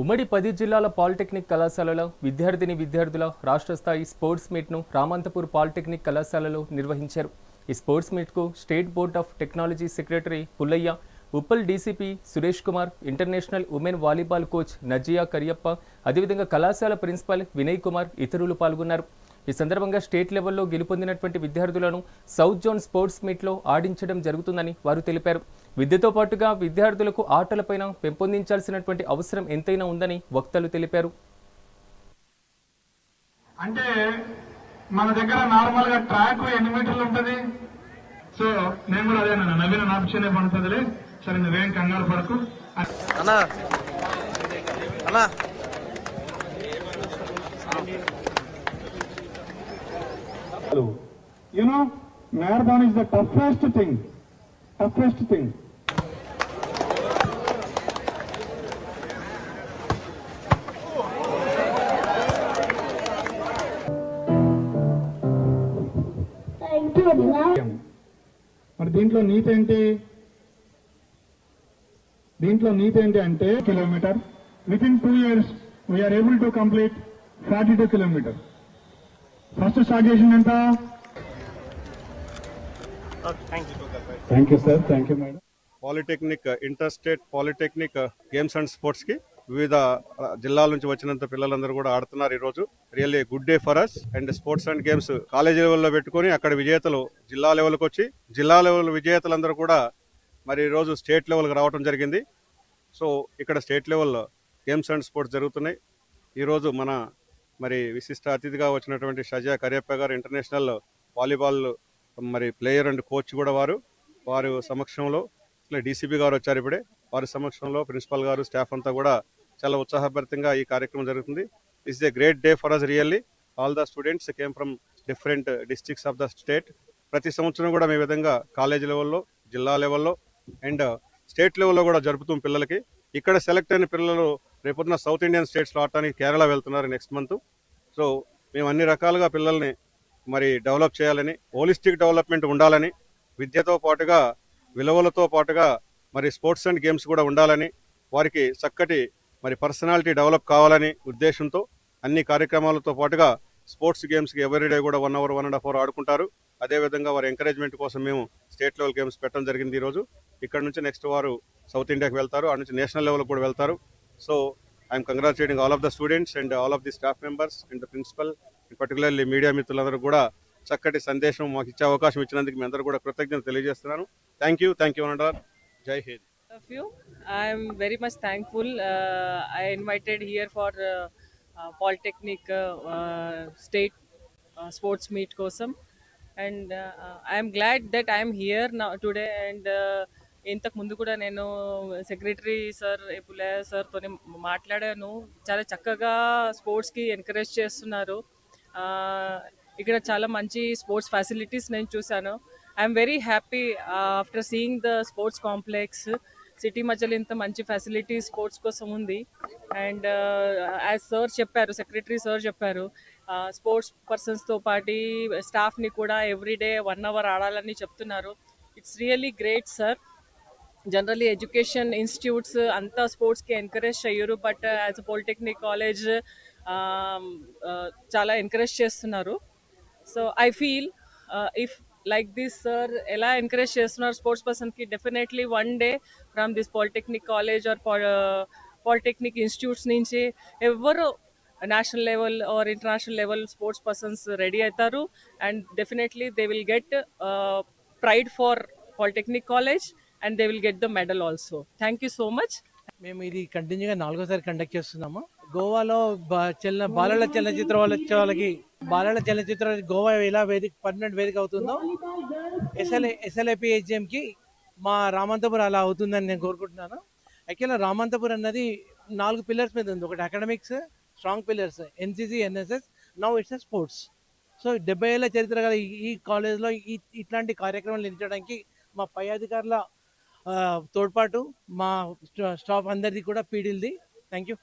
ఉమ్మడి పది జిల్లాల పాలిటెక్నిక్ కళాశాలలో విద్యార్థిని విద్యార్థుల రాష్ట్ర స్థాయి స్పోర్ట్స్ మీట్ను రామంతపూర్ పాలిటెక్నిక్ కళాశాలలో నిర్వహించారు. ఈ sports మీట్కు state board of technology secretary Pullaiah Uppal DCP Suresh Kumar international women volleyball coach Nazia Kariappa అదేవిధంగా కళాశాల ప్రిన్సిపాల్ వినయ్ కుమార్ ఇతరులు పాల్గొన్నారు. ఈ సందర్భంగా స్టేట్ లెవెల్లో గెలుపొందినటువంటి విద్యార్థులను సౌత్ జోన్ స్పోర్ట్స్ మీట్లో ఆడించడం జరుగుతుందని వారు తెలిపారు. విద్యతో పాటుగా విద్యార్థులకు ఆటలపైన పెంపొందించాల్సినటువంటి అవసరం ఎంతైనా ఉందని వక్తలు తెలిపారు. అంటే మన దగ్గర నార్మల్గా ట్రాక్ ఎన్ని మీటర్లు ఉంటది? సో నేను కూడా అదే అన్న నవీన నాప్షనే పడుతుందిలే సరే నువ్వేం కంగారు పడకు. అన్నా. అన్నా. You know marathon is the toughest thing toughest thing Thank you, Adina. మరి దీంట్లో నీతి ఏంటి? దీంట్లో నీతి ఏంటి అంటే kilometre. Within two years we are able to complete forty two kilometre first start చేసింది ఎంత? Thank you sir thank you madam polytechnic inter state polytechnic games and స్పోర్ట్స్కి వివిధ జిల్లాల నుంచి వచ్చినంత పిల్లలందరూ కూడా ఆడుతున్నారు ఈ రోజు really good day for us and sports and games college లెవెల్లో పెట్టుకొని అక్కడ విజేతలు జిల్లా లెవెల్కి వచ్చి జిల్లా లెవెల్ విజేతలందరూ కూడా మరి ఈ రోజు స్టేట్ లెవెల్కి రావడం జరిగింది. సో ఇక్కడ state level games and sports జరుగుతున్నాయి. ఈరోజు మన మరి విశిష్ట అతిథిగా వచ్చినటువంటి షజా కరియప్ప గారు ఇంటర్నేషనల్ వాలీబాల్ మరి ప్లేయర్ అండ్ కోచ్ కూడా వారు. వారు సమక్షంలో ఇట్లా డీసీపీ గారు వచ్చారు ఇప్పుడే. వారి సమక్షంలో ప్రిన్సిపల్ గారు స్టాఫ్ అంతా కూడా చాలా ఉత్సాహభరితంగా ఈ కార్యక్రమం జరుగుతుంది. It's a great day for us really all the students came from different districts of the state ప్రతి సంవత్సరం కూడా మీ విధంగా కాలేజ్ లెవెల్లో జిల్లా లెవెల్లో అండ్ స్టేట్ లెవెల్లో కూడా జరుపుతాం పిల్లలకి. ఇక్కడ సెలెక్ట్ అయిన పిల్లలు రేపొద్దున సౌత్ ఇండియన్ స్టేట్స్లో ఆడటానికి కేరళ వెళ్తున్నారు నెక్స్ట్ మంత్ సో మేము అన్ని రకాలుగా పిల్లల్ని మరి డెవలప్ చేయాలని హోలిస్టిక్ డెవలప్మెంట్ ఉండాలని విద్యతో పాటుగా విలువలతో పాటుగా మరి స్పోర్ట్స్ అండ్ గేమ్స్ కూడా ఉండాలని వారికి చక్కటి మరి పర్సనాలిటీ డెవలప్ కావాలని ఉద్దేశంతో అన్ని కార్యక్రమాలతో పాటుగా స్పోర్ట్స్ గేమ్స్కి ఎవరీ డే కూడా one hour one and half hour ఆడుకుంటారు. అదేవిధంగా వారి ఎంకరేజ్మెంట్ కోసం మేము స్టేట్ లెవెల్ గేమ్స్ పెట్టడం జరిగింది ఈరోజు. ఇక్కడ నుంచి నెక్స్ట్ వారు సౌత్ ఇండియాకి వెళ్తారు ఆ నుంచి నేషనల్ లెవెల్ కూడా వెళ్తారు. So I'm congratulating all of the students and all of the staff members and the principal particularly media మిత్రులందరూ కూడా చక్కటి సందేశం మాకు ఇచ్చే అవకాశం ఇచ్చినందుకు మీ అందరూ కూడా కృతజ్ఞత తెలియజేస్తున్నాను. థ్యాంక్ యూ థ్యాంక్ యూ అనంటారు జై Hind of you. I am very much thankful. Uh, I invited here for uh, uh, Polytechnic uh, uh, State uh, Sports Meet Kosam, and uh, uh I am ఇంతకు ముందు కూడా నేను secretary sir ఎపులే సార్తో మాట్లాడాను చాలా చక్కగా స్పోర్ట్స్కి ఎంకరేజ్ చేస్తున్నారు ఇక్కడ చాలా మంచి స్పోర్ట్స్ ఫెసిలిటీస్ నేను చూశాను. I'm very happy after seeing the sports complex city మధ్యలో ఇంత మంచి ఫెసిలిటీ స్పోర్ట్స్ కోసం ఉంది. అండ్ యాజ్ సార్ చెప్పారు సెక్రటరీ సార్ చెప్పారు uh, స్పోర్ట్స్ పర్సన్స్తో పాటు స్టాఫ్ని కూడా ఎవ్రీడే వన్ అవర్ ఆడాలని చెప్తున్నారు. It's really great sir generally education institutes అంతా స్పోర్ట్స్కి ఎంకరేజ్ చేయరు but as a polytechnic college చాలా ఎంకరేజ్ చేస్తున్నారు. So I feel if like this sir ఎలా ఎంకరేజ్ చేస్తున్నారు స్పోర్ట్స్ పర్సన్కి definitely one day from this polytechnic college or polytechnic institutes నుంచి ఎవరు national level or international level sports persons ready అవుతారు. And definitely they will get pride for polytechnic college and they will get the medal also thank you so much మేము ఇది కంటిన్యూగా నాలుగోసారి conduct చేస్తున్నాము. గోవాలో చలన బాలల చలనచిత్ర వాళ్ళకి బాలల చలనచిత్ర గోవా ఎలా వేదిక పర్మనెంట్ వేదిక అవుతుందో ఎస్ఎల్ఏ ఎస్ఎల్ఐపి కి మా రామంతపురం అలా అవుతుందని నేను కోరుకుంటున్నాను. యాక్చువల్గా రామంతపురం అన్నది నాలుగు పిల్లర్స్ మీద ఉంది. ఒకటి academics strong pillars NCC NSS now it's sports so డెబ్బై ఏళ్ళ చరిత్ర గల ఈ- కాలేజ్లో ఈ ఇట్లాంటి కార్యక్రమాలు నిర్చడానికి మా పై అధికారుల తోడ్పాటు మా స్టాఫ్ అందరిది కూడా పీడిల్ది. Thank you